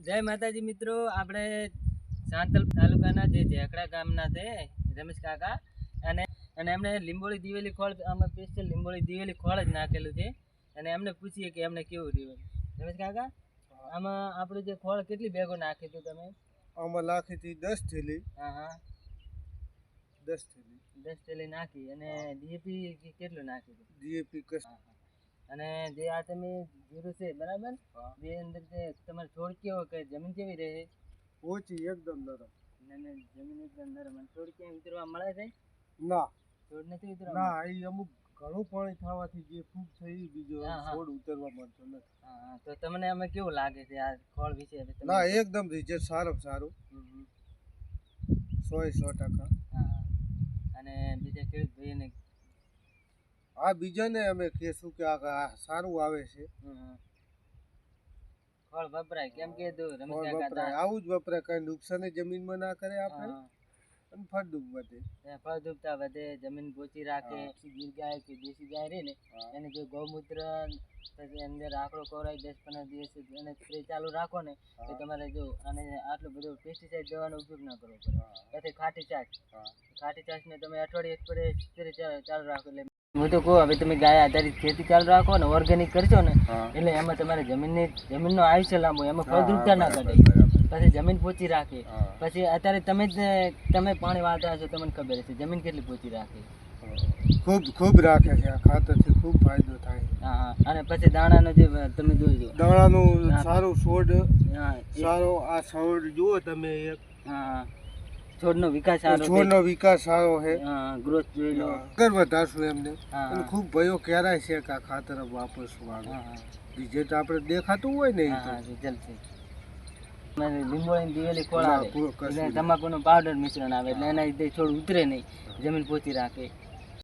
જય માતાજી મિત્રો આપણે સાંતલ તાલુકાના જે ઝેકડા ગામના છે રમેશ કાકા અને અને એમણે લીંબોળી દિવેલી ખોળ અમે સ્પેશિયલ લીંબોળી દિવેલી ખોળ જ નાખેલું છે. અને એમને પૂછીએ કે એમને કેવું રહ્યું રમેશ કાકા આમાં આપણું જે ખોળ કેટલી બેગો નાખી હતું તમે? આમાં નાખી હતી દસ થેલી. હા હા. દસ થેલી. દસ થેલી નાખી અને ડીએપી કેટલું હતું ડીએપી કસ. અને જે આ તમે જીરું છે બરાબર? બે અંદર જે તમારે છોડ કેવો કે જમીન કેવી રહે? ઓછી એકદમ નરમ. ને જમીન એકદમ નરમ. અને છોડ ક્યાં ઉતરવા મળે છે? ના. છોડ નથી ઉતરવા ના એ અમુક ઘણું પાણી થવાથી જે ફૂગ થઈ બીજો. છોડ ઉતરવા મળતો નથી. હા. તો તમને અમે કેવું લાગે છે આ ફળ વિશે? ના એકદમ રિઝલ્ટ સારું સારું. સો સો ટકા. અને બીજા ખેડૂત ભાઈને આ બીજાને અમે કહેશું કે આ સારું આવે છે. ફળ વપરાય? કેમ કે આવું જ વપરાય. કઈ નુકસાન જમીનમાં ના કરે આપણે. હા, અને ફળદ્રુપ વધે. હા. ફળદ્રુપતા વધે જમીન પોચી રાખે ગીર ગાય કે દેશી ગાય રહે ને એને જો ગૌમૂત્ર પછી અંદર આંકડો કોરાય દસ પંદર દિવસ એને સ્પ્રે ચાલુ રાખો ને તો તમારે જો આને આટલું બધું પેસ્ટિસાઇડ દવાનો ઉપયોગ ના કરવો પડે. હા. પછી ખાટી ચાસ હા. ખાટી છાશને તમે અઠવાડિયે પડે સ્પ્રે ચાલુ રાખો એટલે હું તો કહું હવે તમે ગાય આધારિત ખેતી ચાલુ રાખો ને ઓર્ગેનિક કરશો ને એટલે એમાં તમારે જમીનની જમીનનો આયુષ્ય લાંબો એમાં ફળદ્રુપતા ના ઘટે. પછી જમીન પોચી રાખે. પછી અત્યારે તમે જ તમે પાણી વાળતા હશો તમને ખબર છે જમીન કેટલી પોચી રાખે. ખૂબ ખૂબ રાખે છે આ ખાતરથી ખૂબ ફાયદો થાય. હા હા. અને પછી દાણાનો જે તમે લો. દાણાનું સારું છોડ સારો આ છોડ જુઓ તમે એક. હા. છોડનો વિકાસ સારો છોડનો વિકાસ સારો છે. હા ગ્રોથ જોઈ લો. આગળ વધારશું એમને. અને ખૂબ ભયો ક્યારાય છે કે આ ખાતર વાપરશું આગળ હા તો આપણે દેખાતું હોય ને એ તમારે લીંબોળીની દિવેલી ખોળ ના, આવે. તમાકુનું પાવડર મિશ્રણ આવે એટલે એના લીધે છોડ ઉતરે નહીં. જમીન પોચી રાખે.